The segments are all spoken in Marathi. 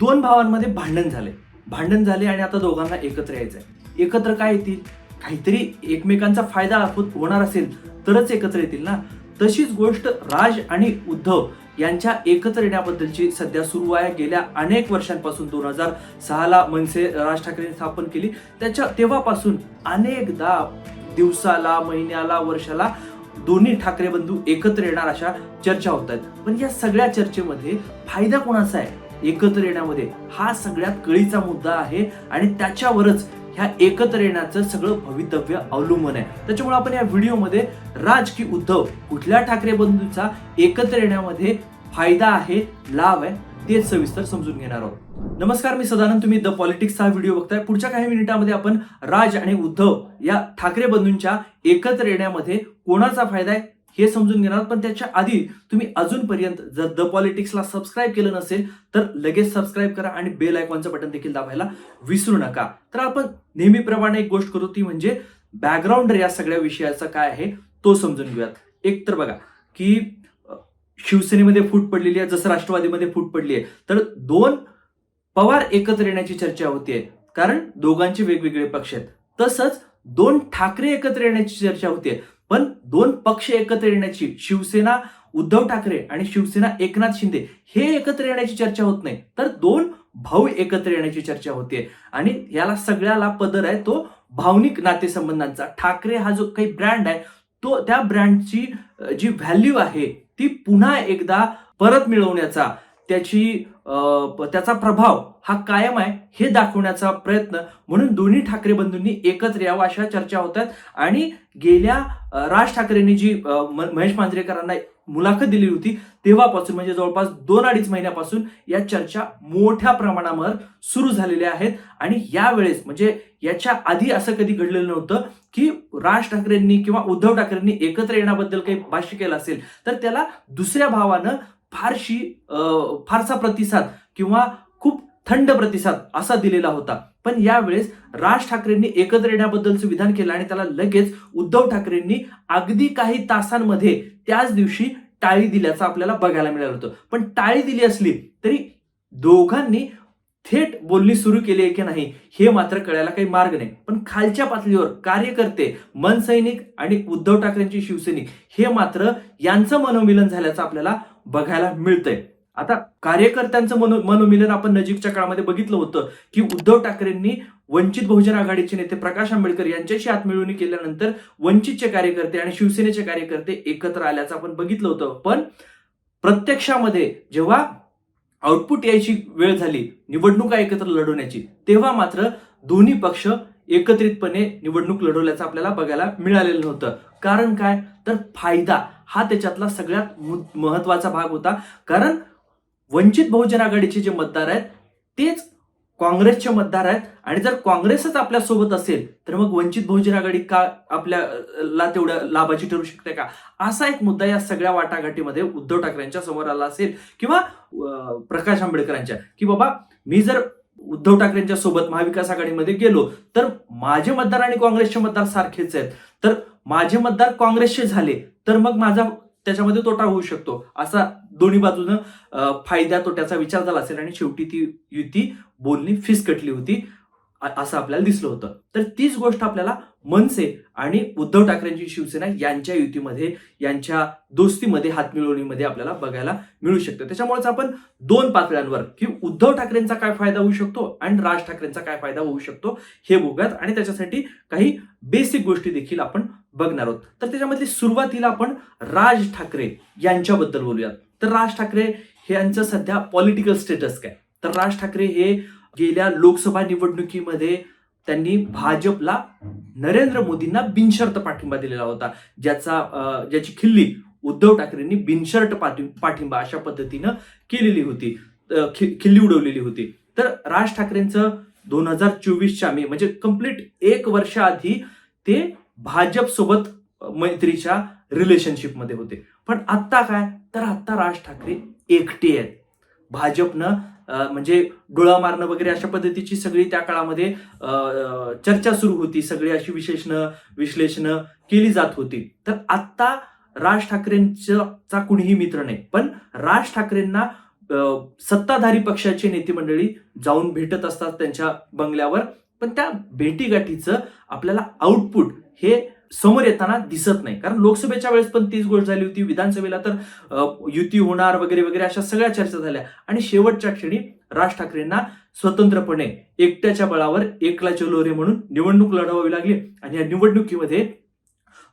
दोन भावांमध्ये भांडण झाले. भांडण झाले आणि आता दोघांना एकत्र यायचं आहे एकत्र काय येतील? काहीतरी एकमेकांचा फायदा होणार असेल तरच एकत्र येतील ना? तशीच गोष्ट राज आणि उद्धव यांच्या एकत्र येण्याबद्दलची सध्या सुरू आहे. गेल्या अनेक वर्षांपासून दोन हजार सहाला मनसे राज ठाकरेंनी स्थापन केली. त्याच्या तेव्हापासून अनेकदा दिवसाला महिन्याला वर्षाला दोन्ही ठाकरे बंधू एकत्र येणार अशा चर्चा होत आहेत. पण या सगळ्या चर्चेमध्ये फायदा कोणाचा आहे? एकत्र येण्यामध्ये. हा सगळ्यात कळीचा मुद्दा आहे आणि त्याच्यावरच ह्या एकत्र येण्याचं सगळं भवितव्य अवलंबून आहे. त्याच्यामुळे आपण या व्हिडिओमध्ये राज की उद्धव कुठल्या ठाकरे बंधूचा एकत्र येण्यामध्ये फायदा आहे लाभ आहे ते सविस्तर समजून घेणार आहोत. नमस्कार मी सदानंद. तुम्ही द पॉलिटिक्सचा व्हिडिओ बघताय. पुढच्या काही मिनिटांमध्ये आपण राज आणि उद्धव या ठाकरे बंधूंच्या एकत्र येण्यामध्ये कोणाचा फायदा आहे हे समजून घेणार. पण त्याच्या आधी तुम्ही अजूनपर्यंत जर द पॉलिटिक्सला सबस्क्राईब केलं नसेल तर लगेच सबस्क्राईब करा आणि बेल आयकॉनचं बटन देखील दाबायला विसरू नका. तर आपण नेहमीप्रमाणे एक गोष्ट करू ती म्हणजे बॅकग्राऊंड या सगळ्या विषयाचा काय आहे तो समजून घेऊयात. एक तर बघा की शिवसेनेमध्ये फूट पडलेली आहे जसं राष्ट्रवादीमध्ये फूट पडली आहे. तर दोन पवार एकत्र येण्याची चर्चा होतीये कारण दोघांचे वेगवेगळे पक्ष आहेत. तसंच दोन ठाकरे एकत्र येण्याची चर्चा होतीये पण दोन पक्ष एकत्र येण्याची शिवसेना उद्धव ठाकरे आणि शिवसेना एकनाथ शिंदे हे एकत्र येण्याची चर्चा होत नाही. तर दोन भाऊ एकत्र येण्याची चर्चा होते आणि याला सगळ्याला पदर आहे तो भावनिक नातेसंबंधांचा. ठाकरे हा जो काही ब्रँड आहे तो त्या ब्रँडची जी व्हॅल्यू आहे ती पुन्हा एकदा परत मिळवण्याचा त्याची त्याचा प्रभाव हा कायम आहे हे दाखवण्याचा प्रयत्न. म्हणून दोन्ही ठाकरे बंधूंनी एकत्र यावं अशा चर्चा होतात आणि गेल्या राज ठाकरेंनी जी म- महेश मांजरेकरांना मुलाखत दिली होती तेव्हापासून म्हणजे जवळपास दोन अडीच महिन्यापासून या चर्चा मोठ्या प्रमाणावर सुरू झालेल्या आहेत. आणि यावेळेस म्हणजे याच्या आधी असं कधी घडलेलं नव्हतं की राज ठाकरेंनी किंवा उद्धव ठाकरेंनी एकत्र येण्याबद्दल काही भाष्य केलं असेल तर त्याला दुसऱ्या भावानं फारशी फारसा प्रतिसाद किंवा खूप थंड प्रतिसाद असा दिलेला होता. पण यावेळेस राज ठाकरेंनी एकत्र येण्याबद्दलचं विधान केलं आणि त्याला लगेच उद्धव ठाकरेंनी अगदी काही तासांमध्ये त्याच दिवशी टाळी दिल्याचं आपल्याला बघायला मिळालं होतं. पण टाळी दिली असली तरी दोघांनी थेट बोलणी सुरू केली आहे की नाही हे मात्र कळायला काही मार्ग नाही. पण खालच्या पातळीवर कार्यकर्ते मनसैनिक आणि उद्धव ठाकरेंचे शिवसैनिक हे मात्र यांचं मनोमिलन झाल्याचं आपल्याला बघायला मिळतंय. आता कार्यकर्त्यांचं मनो मनोमिलन आपण नजीकच्या काळामध्ये बघितलं होतं की उद्धव ठाकरेंनी वंचित बहुजन आघाडीचे नेते प्रकाश आंबेडकर यांच्याशी हातमिळवणी केल्यानंतर वंचितचे कार्यकर्ते आणि शिवसेनेचे कार्यकर्ते एकत्र आल्याचं आपण बघितलं होतं. पण प्रत्यक्षामध्ये जेव्हा आउटपुट यायची वेळ झाली निवडणुका एकत्र लढवण्याची तेव्हा मात्र दोन्ही पक्ष एकत्रितपणे निवडणूक लढवल्याचं आपल्याला बघायला मिळालेलं नव्हतं कारण काय? तर फायदा. हा त्याच्यातला सगळ्यात महत्त्वाचा भाग होता. कारण वंचित बहुजन आघाडीचे जे मतदार आहेत तेच काँग्रेसचे मतदार आहेत. आणि जर काँग्रेसच आपल्यासोबत असेल तर मग वंचित बहुजन आघाडी का आपल्याला तेवढ्या लाभाची ठरू शकते का? असा एक मुद्दा या सगळ्या वाटाघाटीमध्ये उद्धव ठाकरेंच्या समोर आला असेल किंवा प्रकाश आंबेडकरांच्या. की बाबा मी जर उद्धव ठाकरेंच्या सोबत महाविकास आघाडीमध्ये गेलो तर माझे मतदार आणि काँग्रेसचे मतदार सारखेच आहेत. तर माझे मतदार काँग्रेसचे झाले तर मग माझा त्याच्यामध्ये तोटा होऊ शकतो. असा दोन्ही बाजूनं फायदा तोट्याचा विचार झाला असेल आणि शेवटी ती युती बोलणी फिसकटली होती असं आपल्याला दिसलं होतं. तर तीच गोष्ट आपल्याला मनसे आणि उद्धव ठाकरेंची शिवसेना यांच्या युतीमध्ये यांच्या दोस्तीमध्ये हातमिळवणीमध्ये आपल्याला बघायला मिळू शकतं. त्याच्यामुळेच आपण दोन पातळ्यांवर की उद्धव ठाकरेंचा काय फायदा होऊ शकतो आणि राज ठाकरेंचा काय फायदा होऊ शकतो हे बघूयात. आणि त्याच्यासाठी काही बेसिक गोष्टी देखील आपण बघणार आहोत. तर त्याच्यामधली सुरुवातीला आपण राज ठाकरे यांच्याबद्दल बोलूयात. तर राज ठाकरे हे यांचं सध्या पॉलिटिकल स्टेटस काय? तर राज ठाकरे हे गेल्या लोकसभा निवडणुकीमध्ये त्यांनी भाजपला नरेंद्र मोदींना बिनशर्त पाठिंबा दिलेला होता. ज्याचा ज्याची खिल्ली उद्धव ठाकरेंनी बिनशर्त पाठि- पाठिंबा अशा पद्धतीनं केलेली होती. खिल्ली उडवलेली होती. तर राज ठाकरेंचं दोन हजार चोवीसच्या मे म्हणजे कंप्लीट एक वर्षाआधी ते भाजप सोबत मैत्रीच्या रिलेशनशिपमध्ये होते. पण आत्ता काय? तर आत्ता राज ठाकरे एकटे आहेत. भाजपनं म्हणजे डोळा मारणं वगैरे अशा पद्धतीची सगळी त्या काळामध्ये चर्चा सुरू होती. सगळी अशी विशेषणं विश्लेषणं केली जात होती. तर आत्ता राज ठाकरेंचा कुणीही मित्र नाही. पण राज ठाकरेंना सत्ताधारी पक्षाचे नेते मंडळी जाऊन भेटत असतात त्यांच्या बंगल्यावर. पण त्या भेटीगाठीचं आपल्याला आउटपुट हे समोर येताना दिसत नाही. कारण लोकसभेच्या वेळेस पण तीच गोष्ट झाली होती. विधानसभेला तर युती होणार वगैरे वगैरे अशा सगळ्या चर्चा झाल्या. आणि शेवटच्या क्षणी राज ठाकरेंना स्वतंत्रपणे एकट्याच्या बळावर एकला चलोरे म्हणून निवडणूक लढवावी लागली. आणि या निवडणुकीमध्ये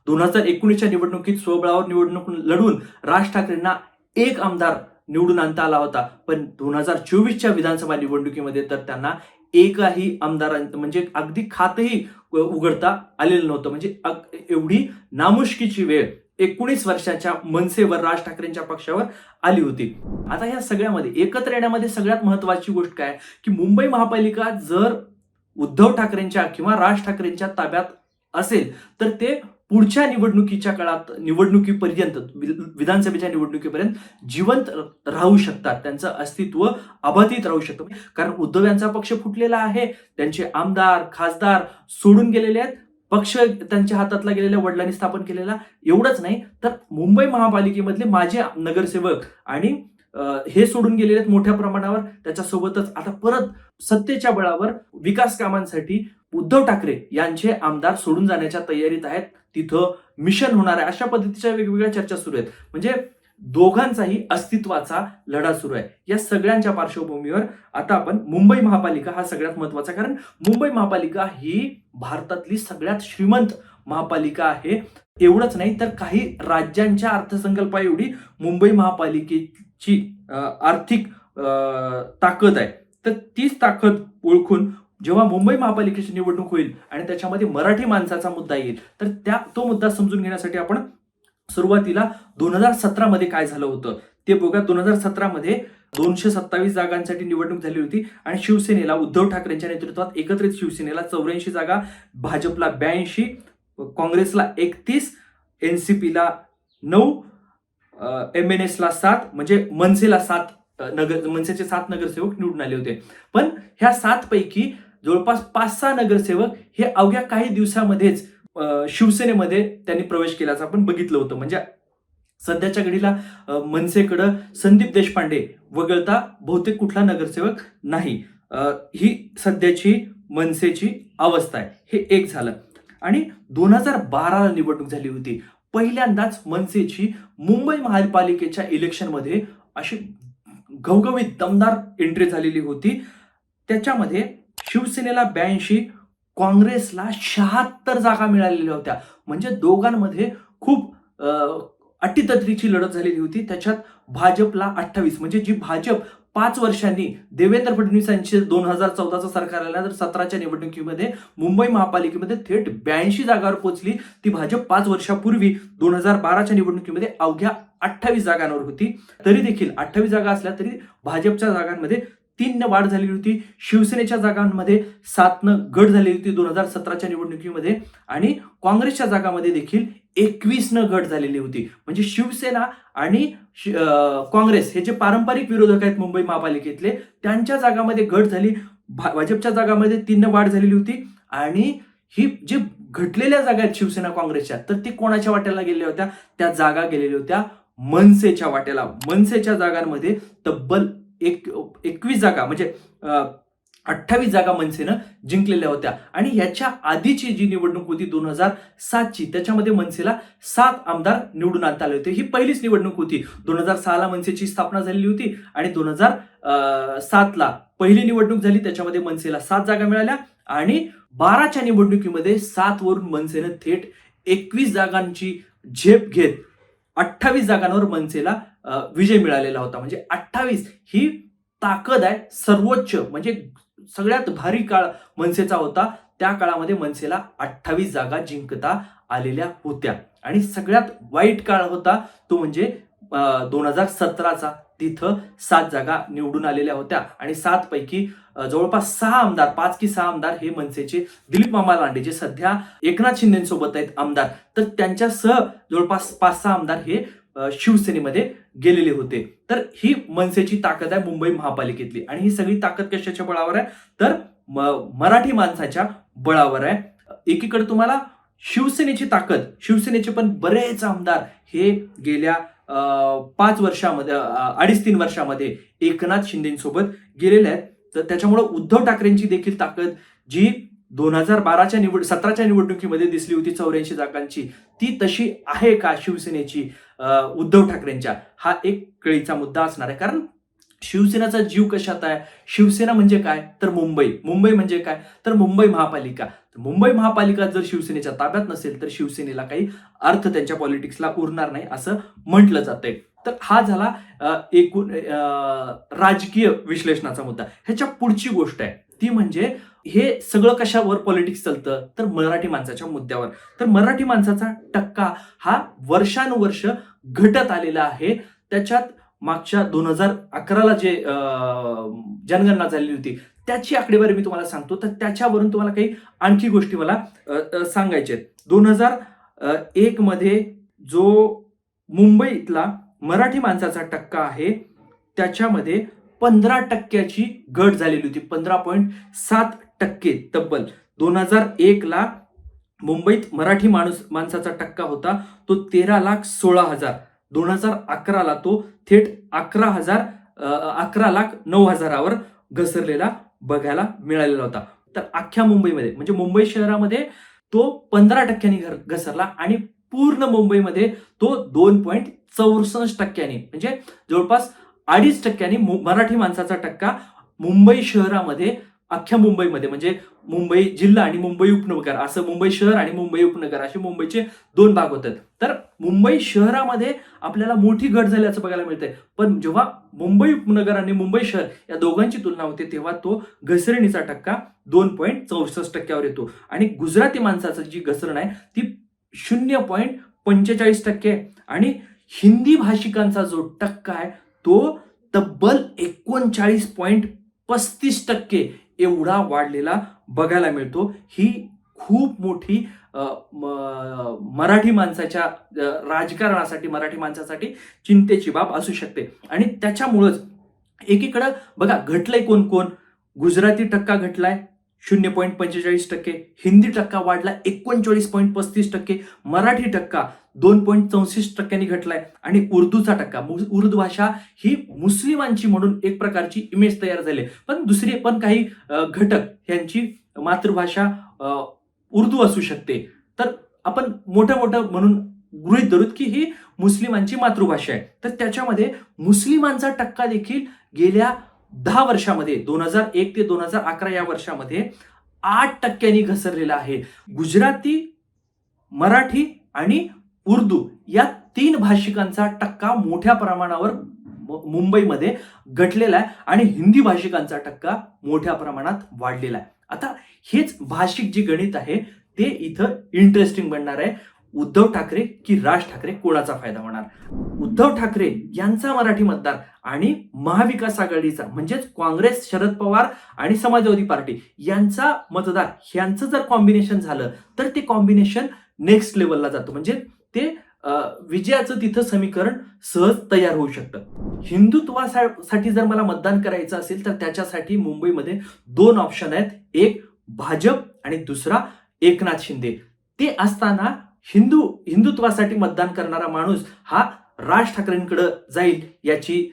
दोन हजार एकोणीसच्या निवडणुकीत स्वबळावर निवडणूक लढून राज ठाकरेंना एक आमदार निवडून आणता आला होता. पण दोन हजार चोवीसच्या विधानसभा निवडणुकीमध्ये तर त्यांना एकही आमदार म्हणजे अगदी खातही उघडता आलेलं नव्हतं. म्हणजे एवढी नामुष्कीची वेळ एकोणीस वर्षाच्या मनसेवर राज ठाकरेंच्या पक्षावर आली होती. आता या सगळ्यामध्ये एकत्र येण्यामध्ये सगळ्यात महत्वाची गोष्ट काय? की मुंबई महापालिका जर उद्धव ठाकरेंच्या किंवा राज ठाकरेंच्या ताब्यात असेल तर ते पुढच्या निवडणुकीच्या काळात निवडणुकीपर्यंत वि- विधानसभेच्या निवडणुकीपर्यंत जिवंत राहू शकतात. त्यांचं अस्तित्व अबाधित राहू शकतं. कारण उद्धव यांचा पक्ष फुटलेला आहे. त्यांचे आमदार खासदार सोडून गेलेले आहेत. पक्ष त्यांच्या हातातला गेलेल्या वडिलांनी स्थापन केलेला एवढंच नाही. तर मुंबई महापालिकेमधले माझे नगरसेवक आणि हे सोडून गेलेले आहेत मोठ्या प्रमाणावर. त्याच्यासोबतच आता परत सत्तेच्या बळावर विकास कामांसाठी उद्धव ठाकरे यांचे आमदार सोडून जाण्याच्या तयारीत आहेत. तिथं मिशन होणार आहे. अशा पद्धतीच्या वेगवेगळ्या चर्चा सुरू आहेत. म्हणजे दोघांचाही अस्तित्वाचा लढा सुरू आहे. या सगळ्यांच्या पार्श्वभूमीवर आता आपण मुंबई महापालिका हा सगळ्यात महत्त्वाचा कारण मुंबई महापालिका ही भारतातली सगळ्यात श्रीमंत महापालिका आहे. एवढंच नाही तर काही राज्यांच्या अर्थसंकल्पा एवढी मुंबई महापालिकेची आर्थिक ताकद आहे. तर तीच ताकद ओळखून जेव्हा मुंबई महापालिकेची निवडणूक होईल आणि त्याच्यामध्ये मराठी माणसाचा मुद्दा येईल तर त्या तो मुद्दा समजून घेण्यासाठी आपण सुरुवातीला दोन हजार सतरामध्ये काय झालं होतं? ते बघा दोन हजार सतरामध्ये दोनशे सत्तावीस जागांसाठी निवडणूक झाली होती आणि शिवसेनेला उद्धव ठाकरेंच्या नेतृत्वात एकत्रित शिवसेनेला चौऱ्याऐंशी जागा भाजपला ब्याऐंशी काँग्रेसला एकतीस एनसीपीला नऊ एम एन एसला सात म्हणजे मनसेला सात नगर मनसेचे सात नगरसेवक निवडून आले होते. पण ह्या सातपैकी जवळपास पाच सहा नगरसेवक हे अवघ्या काही दिवसामध्येच शिवसेनेमध्ये त्यांनी प्रवेश केल्याचं आपण बघितलं होतं. म्हणजे सध्याच्या घडीला मनसेकडं संदीप देशपांडे वगळता बहुतेक कुठला नगरसेवक नाही. ही सध्याची मनसेची अवस्था आहे. हे एक झालं. आणि दोन हजार बाराला निवडणूक झाली होती. पहिल्यांदाच मनसेची मुंबई महापालिकेच्या इलेक्शनमध्ये अशी घवघवीत दमदार एंट्री झालेली होती. त्याच्यामध्ये शिवसेनेला ब्याऐंशी काँग्रेसला शहात्तर जागा मिळालेल्या होत्या. म्हणजे दोघांमध्ये खूप अटीतत्रीची लढत झालेली होती. त्याच्यात भाजपला अठ्ठावीस. म्हणजे जी भाजप पाच वर्षांनी देवेंद्र फडणवीस यांचे दोन हजार चौदाचं सरकार आलं तर सतराच्या निवडणुकीमध्ये मुंबई महापालिकेमध्ये थेट ब्याऐंशी जागावर पोहोचली. ती भाजप पाच वर्षापूर्वी दोन हजार बाराच्या निवडणुकीमध्ये अवघ्या अठ्ठावीस जागांवर होती. तरी देखील अठ्ठावीस जागा असल्या तरी भाजपच्या जागांमध्ये तीननं वाढ झालेली होती. शिवसेनेच्या जागांमध्ये सातनं घट झालेली होती दोन हजार सतराच्या निवडणुकीमध्ये. आणि काँग्रेसच्या जागामध्ये देखील एकवीसनं घट झालेली होती. म्हणजे शिवसेना आणि शि- काँग्रेस हे जे पारंपरिक विरोधक आहेत मुंबई महापालिकेतले त्यांच्या जागामध्ये घट झाली. भा- भाजपच्या जागामध्ये तीननं वाढ झालेली होती. आणि ही जी घटलेल्या जागा आहेत शिवसेना काँग्रेसच्या तर ती कोणाच्या वाट्याला गेलेल्या होत्या? त्या जागा गेलेल्या होत्या मनसेच्या वाट्याला. मनसेच्या जागांमध्ये तब्बल एक एकवीस जागा म्हणजे अठ्ठावीस जागा मनसेनं जिंकलेल्या होत्या. आणि याच्या आधीची जी निवडणूक होती दोन हजार सातची त्याच्यामध्ये मनसेला सात आमदार निवडून आणता आले होते. ही पहिलीच निवडणूक होती. दोन हजार सहाला मनसेची स्थापना झालेली होती आणि दोन हजार सातला पहिली निवडणूक झाली. त्याच्यामध्ये मनसेला सात जागा मिळाल्या आणि बाराच्या निवडणुकीमध्ये सातवरून मनसेनं थेट एकवीस जागांची झेप घेत अठ्ठावीस जागांवर मनसेला विजय मिळालेला होता. म्हणजे अठ्ठावीस ही ताकद आहे सर्वोच्च. म्हणजे सगळ्यात भारी काळ मनसेचा होता. त्या काळामध्ये मनसेला अठ्ठावीस जागा जिंकता आलेल्या होत्या. आणि सगळ्यात वाईट काळ होता तो म्हणजे दोन हजार सतराचा. तिथं सात जागा निवडून आलेल्या होत्या. आणि सात पैकी जवळपास सहा आमदार पाच की सहा आमदार हे मनसेचे दिलीप मामा लांडे जे सध्या एकनाथ शिंदेसोबत आहेत आमदार. तर त्यांच्यासह जवळपास पाच सहा आमदार हे शिवसेनेमध्ये गेलेले होते. तर ही मनसेची ताकद आहे मुंबई महापालिकेतली. आणि ही सगळी ताकद कशाच्या बळावर आहे? तर म- मराठी माणसाच्या बळावर आहे. एकीकडे तुम्हाला शिवसेनेची ताकद शिवसेनेचे पण बरेच आमदार हे गेल्या पाच वर्षामध्ये अडीच तीन वर्षामध्ये एकनाथ शिंदेसोबत गेलेले आहेत. तर त्याच्यामुळे उद्धव ठाकरेंची देखील ताकद जी दोन हजार बाराच्या निवड सतराच्या निवडणुकीमध्ये दिसली होती चौऱ्याऐंशी जागांची ती तशी आहे का शिवसेनेची उद्धव ठाकरेंच्या? हा एक कळीचा मुद्दा असणार आहे. कारण शिवसेनेचा जीव कशात आहे? शिवसेना म्हणजे काय? तर मुंबई. मुंबई म्हणजे काय? तर मुंबई महापालिका. मुंबई महापालिका जर शिवसेनेच्या ताब्यात नसेल तर शिवसेनेला काही अर्थ त्यांच्या पॉलिटिक्सला उरणार नाही असं म्हटलं जातंय. तर हा झाला एकूण राजकीय विश्लेषणाचा मुद्दा. ह्याच्या पुढची गोष्ट आहे. ती म्हणजे हे सगळं कशावर पॉलिटिक्स चालतं? तर मराठी माणसाच्या मुद्द्यावर. तर मराठी माणसाचा टक्का हा वर्षानुवर्ष घटत आलेला आहे. त्याच्यात मागच्या दोन हजार अकराला जे जनगणना झालेली होती त्याची आकडेवारी मी तुम्हाला सांगतो. तर त्याच्यावरून तुम्हाला काही आणखी गोष्टी मला सांगायच्या आहेत. दोन हजार एक मध्ये जो मुंबईतला मराठी माणसाचा टक्का आहे त्याच्यामध्ये पंधरा टक्क्याची घट झालेली होती. पंधरा पॉईंट सात टक्के तब्बल. दोन हजार एकला मुंबईत मराठी माणूस माणसाचा टक्का होता तो तेरा लाख सोळा हजार. दोन हजार अकराला तो थेट अकरा हजार अकरा लाख नऊ हजारावर घसरलेला बघायला मिळालेला होता. तर अख्ख्या मुंबईमध्ये म्हणजे मुंबई शहरामध्ये तो पंधरा टक्क्यांनी घसरला आणि पूर्ण मुंबईमध्ये तो दोन पॉईंट चौसष्ट टक्क्यांनी म्हणजे जवळपास अडीच टक्क्यांनी मु- मराठी माणसाचा टक्का मुंबई शहरामध्ये अख्ख्या मुंबईमध्ये म्हणजे मुंबई जिल्हा आणि मुंबई उपनगर असं मुंबई शहर आणि मुंबई उपनगर असे मुंबईचे दोन भाग होतात. तर मुंबई शहरामध्ये आपल्याला मोठी घट झाल्याचं बघायला मिळते पण जेव्हा मुंबई उपनगर आणि मुंबई शहर या दोघांची तुलना होते तेव्हा तो घसरणीचा टक्का दोन पॉईंट चौसष्ट टक्क्यावर येतो. आणि गुजराती माणसाचं जी घसरण आहे ती शून्य पॉईंट पंचेचाळीस टक्के आणि हिंदी भाषिकांचा जो टक्का आहे तो तब्बल एकोणचाळीस पॉईंट पस्तीस टक्के एवढा वाढलेला बघायला मिळतो. ही खूप मोठी म- मराठी माणसाच्या राजकारणासाठी मराठी माणसासाठी चिंतेची बाब असू शकते. आणि त्याच्यामुळंच एकीकडं बघा घटलंय कोण कोण? गुजराती टक्का घटलाय. शून्य पॉईंट पंचेचाळीस टक्के हिंदी टक्का वाढला एकोणचाळीस पॉईंट पस्तीस टक्के मराठी टक्का दोन पॉईंट चौसष्ट टक्क्यांनी घटलाय आणि उर्दूचा टक्का मु- उर्दू भाषा ही मुस्लिमांची म्हणून एक प्रकारची इमेज तयार झाली. पण दुसरे पण काही घटक यांची मातृभाषा उर्दू असू शकते. तर आपण मोठं मोठं म्हणून गृहित धरूत की ही मुस्लिमांची मातृभाषा आहे. तर त्याच्यामध्ये मुस्लिमांचा टक्का देखील गेल्या दहा वर्षामध्ये दोन हजार एक ते दोन हजार अकरा या वर्षामध्ये आठ टक्क्यांनी घसरलेला आहे. गुजराती मराठी आणि उर्दू या तीन भाषिकांचा टक्का मोठ्या प्रमाणावर मुंबईमध्ये घटलेला आहे आणि हिंदी भाषिकांचा टक्का मोठ्या प्रमाणात वाढलेला आहे. आता हेच भाषिक जी गणित आहे ते इथं इंटरेस्टिंग बनणार आहे. उद्धव ठाकरे की राज ठाकरे कोणाचा फायदा होणार? उद्धव ठाकरे यांचा मराठी मतदार आणि महाविकास आघाडीचा म्हणजेच काँग्रेस शरद पवार आणि समाजवादी पार्टी यांचा मतदार यांचं जर कॉम्बिनेशन झालं तर ते कॉम्बिनेशन नेक्स्ट लेवलला जातं. म्हणजे ते विजयाचं तिथं समीकरण सहज तयार होऊ शकतं. हिंदुत्वासाठी जर मला मतदान करायचं असेल तर त्याच्यासाठी मुंबईमध्ये दोन ऑप्शन आहेत. एक भाजप आणि दुसरा एकनाथ शिंदे. ते असताना हिंदू हिंदुत्वासाठी मतदान करणारा माणूस हा राज ठाकरेंकडे जाईल याची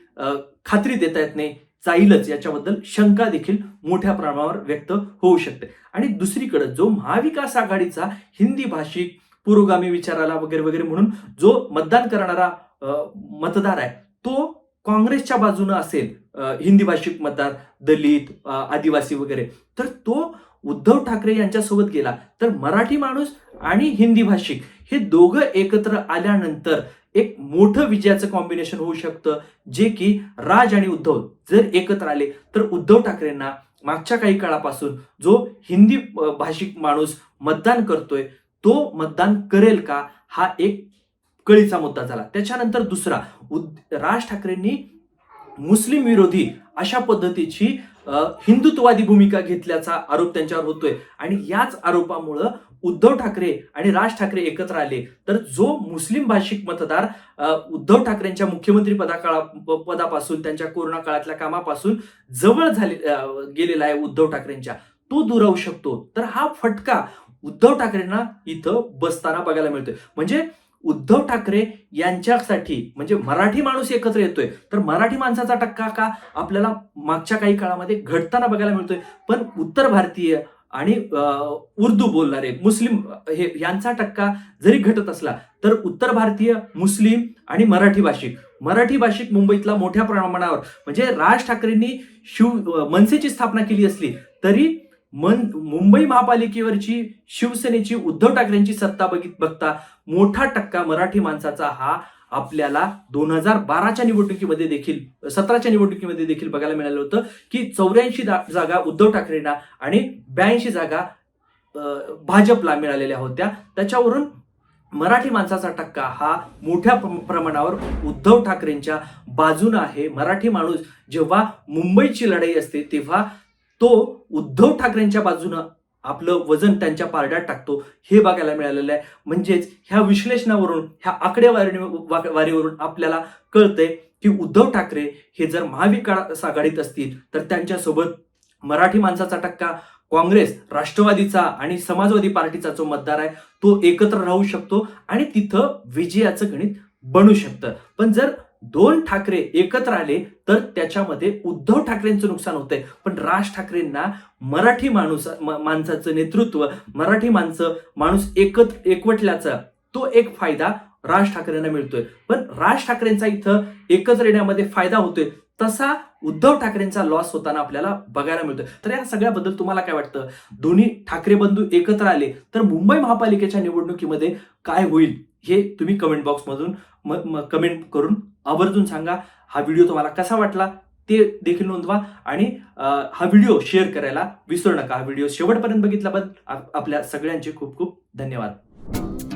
खात्री देता येत नाही. जाईलच. याच्याबद्दल शंका देखील मोठ्या प्रमाणावर व्यक्त होऊ शकते. आणि दुसरीकडे जो महाविकास आघाडीचा हिंदी भाषिक पुरोगामी विचाराला वगैरे वगैरे म्हणून जो मतदान करणारा मतदार आहे तो काँग्रेसच्या बाजूनं असेल हिंदी भाषिक मतदार दलित आदिवासी वगैरे तर तो उद्धव ठाकरे यांच्यासोबत गेला. तर मराठी माणूस आणि हिंदी भाषिक हे दोघं एकत्र आल्यानंतर एक मोठं विजयाचं कॉम्बिनेशन होऊ शकतं जे की राज आणि उद्धव जर एकत्र आले तर उद्धव ठाकरेंना मागच्या काही काळापासून जो हिंदी भाषिक माणूस मतदान करतोय तो मतदान करेल का? हा एक कळीचा मुद्दा झाला. त्याच्यानंतर दुसरा उद- राज ठाकरेंनी मुस्लिम विरोधी अशा पद्धतीची हिंदुत्ववादी भूमिका घेतल्याचा आरोप त्यांच्यावर होतोय. आणि याच आरोपामुळं उद्धव ठाकरे आणि राज ठाकरे एकत्र आले. तर जो मुस्लिम भाषिक मतदार उद्धव ठाकरेंच्या मुख्यमंत्री पदाकाळा पदापासून त्यांच्या कोरोना काळातल्या कामापासून जवळ झाले गेलेला आहे उद्धव ठाकरेंच्या तो दुरावू शकतो. तर हा फटका उद्धव ठाकरेंना इथं बसताना बघायला मिळतोय. म्हणजे उद्धव ठाकरे यांच्यासाठी म्हणजे मराठी माणूस एकत्र येतोय तर मराठी माणसाचा टक्का का? आपल्याला मागच्या काही काळामध्ये घटताना बघायला मिळतोय. पण उत्तर भारतीय आणि उर्दू बोलणारे मुस्लिम हे यांचा टक्का जरी घटत असला तर उत्तर भारतीय मुस्लिम आणि मराठी भाषिक मराठी भाषिक मुंबईतला मोठ्या प्रमाणावर म्हणजे राज ठाकरेंनी शिव मनसेची स्थापना केली असली तरी मन मुंबई महापालिकेवरची शिवसेनेची उद्धव ठाकरेंची सत्ता बघित बघता मोठा टक्का मराठी माणसाचा हा आपल्याला दोन हजार बाराच्या निवडणुकीमध्ये देखील सतराच्या निवडणुकीमध्ये देखील बघायला मिळालं होतं की चौऱ्याऐंशी जागा उद्धव ठाकरेंना आणि ब्याऐंशी जागा भाजपला मिळालेल्या होत्या. त्याच्यावरून मराठी माणसाचा टक्का हा मोठ्या प्र- प्रमाणावर उद्धव ठाकरेंच्या बाजूनं आहे. मराठी माणूस जेव्हा मुंबईची लढाई असते तेव्हा तो उद्धव ठाकरेंच्या बाजूनं आपलं वजन त्यांच्या पारड्यात टाकतो. हे बघायला मिळालेलं आहे. म्हणजेच ह्या विश्लेषणावरून ह्या आकडेवारी वा- वारीवरून आपल्याला कळतंय की उद्धव ठाकरे हे जर महाविकास आघाडीत असतील तर त्यांच्यासोबत मराठी माणसाचा टक्का काँग्रेस राष्ट्रवादीचा आणि समाजवादी पार्टीचा जो मतदार आहे तो एकत्र राहू शकतो आणि तिथं विजयाचं गणित बनू शकतं. पण जर दोन ठाकरे एकत्र आले तर त्याच्यामध्ये उद्धव ठाकरेंचं नुकसान होतंय. पण राज ठाकरेंना मराठी माणूस माणसाचं नेतृत्व मराठी माणसं माणूस एकत्र एकवटल्याचा तो एक फायदा राज ठाकरेंना मिळतोय. पण राज ठाकरेंचा इथं एकत्र येण्यामध्ये फायदा होतोय. तसा उद्धव ठाकरेंचा लॉस होताना आपल्याला बघायला मिळतोय. तर या सगळ्याबद्दल तुम्हाला काय वाटतं? दोन्ही ठाकरे बंधू एकत्र आले तर मुंबई महापालिकेच्या निवडणुकीमध्ये काय होईल हे तुम्ही कमेंट बॉक्समधून कमेंट करून आवर्जून सांगा. हा व्हिडिओ तुम्हाला कसा वाटला ते देखील नोंदवा आणि हा व्हिडिओ शेअर करायला विसरू नका. हा व्हिडिओ शेवटपर्यंत बघितल्याबद्दल आपल्या सगळ्यांचे खूप खूप धन्यवाद.